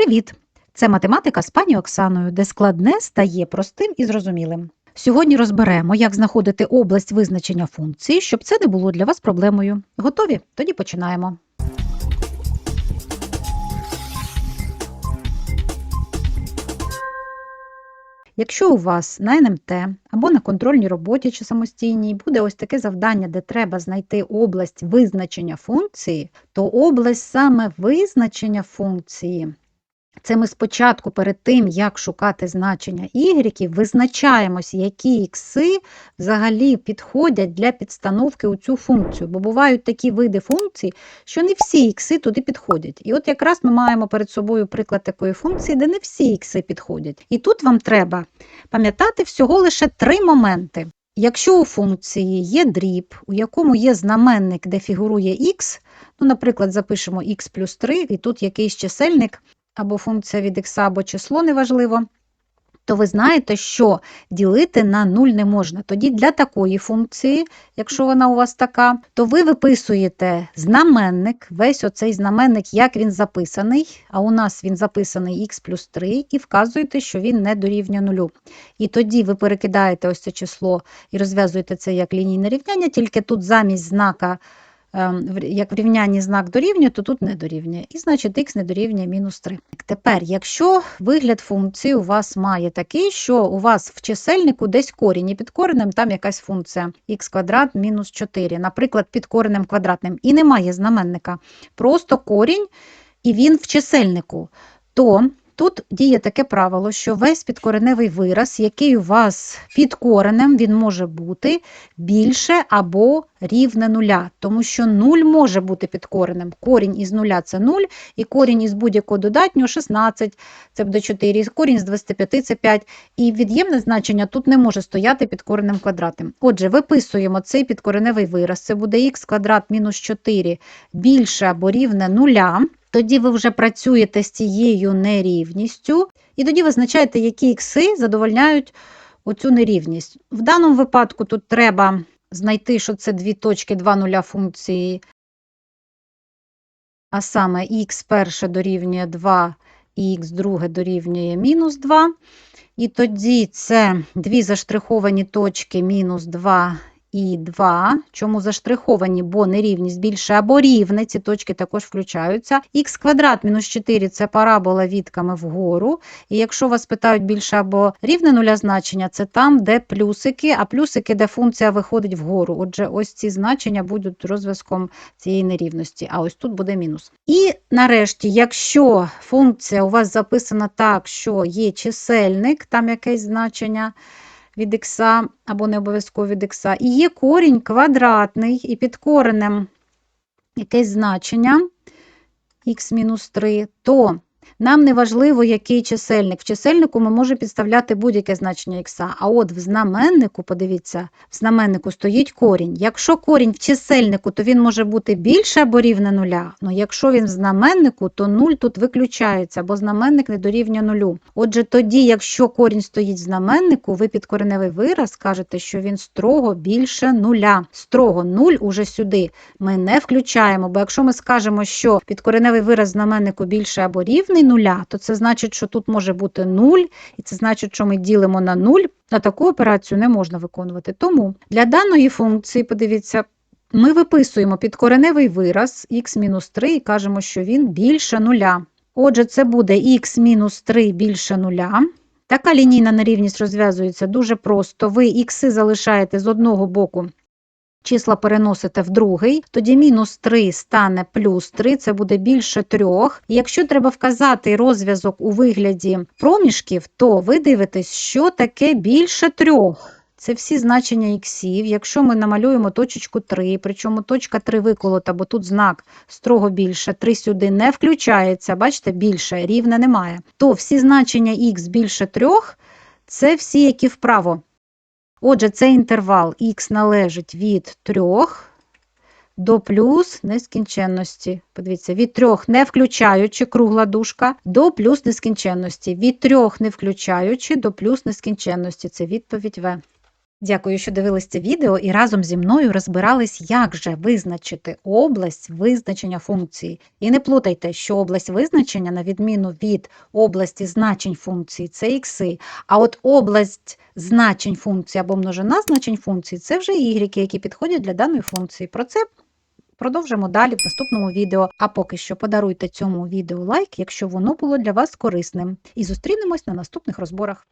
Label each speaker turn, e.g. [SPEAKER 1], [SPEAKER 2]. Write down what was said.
[SPEAKER 1] Привіт! Це математика з пані Оксаною, де складне стає простим і зрозумілим. Сьогодні розберемо, як знаходити область визначення функції, щоб це не було для вас проблемою. Готові? Тоді починаємо. Якщо у вас на НМТ або на контрольній роботі чи самостійній буде ось таке завдання, де треба знайти область визначення функції, то область саме визначення функції це ми спочатку перед тим, як шукати значення y, визначаємось, які ікси взагалі підходять для підстановки у цю функцію. Бо бувають такі види функцій, що не всі ікси туди підходять. І от якраз ми маємо перед собою приклад такої функції, де не всі ікси підходять. І тут вам треба пам'ятати всього лише три моменти. Якщо у функції є дріб, у якому є знаменник, де фігурує х, ну, наприклад, запишемо х плюс 3, і тут якийсь чисельник або функція від х, або число неважливо, то ви знаєте, що ділити на 0 не можна. Тоді для такої функції, якщо вона у вас така, то ви виписуєте знаменник, весь оцей знаменник, як він записаний, а у нас він записаний х плюс 3, і вказуєте, що він не дорівнює 0. І тоді ви перекидаєте ось це число і розв'язуєте це як лінійне рівняння, тільки тут замість знака як в рівнянні знак дорівнює, то тут не дорівнює. І значить х не дорівнює мінус 3. Тепер, якщо вигляд функції у вас має такий, що у вас в чисельнику десь корінь, і під коренем там якась функція х квадрат мінус 4, наприклад, під коренем квадратним, і немає знаменника, просто корінь, і він в чисельнику, то Тут діє таке правило, що весь підкореневий вираз, який у вас під коренем, він може бути більше або рівне нуля, тому що 0 може бути під коренем. Корінь із нуля це 0, і корінь із будь-якого додатнього 16, це буде 4, і корінь з 25 це 5. І від'ємне значення тут не може стояти під коренем квадратним. Отже, виписуємо цей підкореневий вираз, це буде х квадрат мінус 4 більше або рівне нуля. Тоді ви вже працюєте з цією нерівністю, і тоді визначаєте, які ікси задовольняють оцю нерівність. В даному випадку тут треба знайти, що це дві точки, два нуля функції, а саме х перше дорівнює 2 і х друге дорівнює мінус 2. І тоді це дві заштриховані точки мінус 2 і 2. Чому заштриховані, бо нерівність більше або рівне, ці точки також включаються. Х квадрат мінус 4 це парабола відками вгору. І якщо вас питають більше або рівне нуля значення, це там, де плюсики, а плюсики, де функція виходить вгору. Отже, ось ці значення будуть розв'язком цієї нерівності, а ось тут буде мінус. І нарешті, якщо функція у вас записана так, що є чисельник, там якесь значення від х або не обов'язково від х, і є корінь квадратний, і під коренем якесь значення х-3, то нам не важливо, який чисельник. В чисельнику ми можемо підставляти будь-яке значення х. А от в знаменнику, подивіться, в знаменнику стоїть корінь. Якщо корінь в чисельнику, то він може бути більше або рівне нуля. Но якщо він в знаменнику, то 0 тут виключається, бо знаменник не дорівнює нулю. Отже, тоді, якщо корінь стоїть в знаменнику, ви під кореневий вираз кажете, що він строго більше нуля. Строго 0 уже сюди ми не включаємо, бо якщо ми скажемо, що підкореневий вираз знаменнику більше або рівний, нуля, то це значить, що тут може бути 0, і це значить, що ми ділимо на 0, на таку операцію не можна виконувати. Тому для даної функції, подивіться, ми виписуємо підкореневий вираз х-3 і кажемо, що він більше нуля. Отже, це буде х-3 більше нуля. Така лінійна нерівність розв'язується дуже просто. Ви ікси залишаєте з одного боку Числа переносите в другий, тоді мінус 3 стане плюс 3, це буде більше 3. І якщо треба вказати розв'язок у вигляді проміжків, то ви дивитесь, що таке більше 3. Це всі значення іксів. Якщо ми намалюємо точечку 3, причому точка 3 виколота, бо тут знак строго більше, 3 сюди не включається, бачите, більше, рівне немає, то всі значення х більше 3 це всі, які вправо. Отже, цей інтервал х належить від 3 до плюс нескінченності. Подивіться, від 3 не включаючи кругла дужка, до плюс нескінченності. Від 3 не включаючи до плюс нескінченності. Це відповідь В. Дякую, що дивились це відео і разом зі мною розбирались, як же визначити область визначення функції. І не плутайте, що область визначення, на відміну від області значень функції, це ікси. А от область значень функції або множина значень функції це вже ігріки, які підходять для даної функції. Про це продовжимо далі в наступному відео. А поки що подаруйте цьому відео лайк, якщо воно було для вас корисним. І зустрінемось на наступних розборах.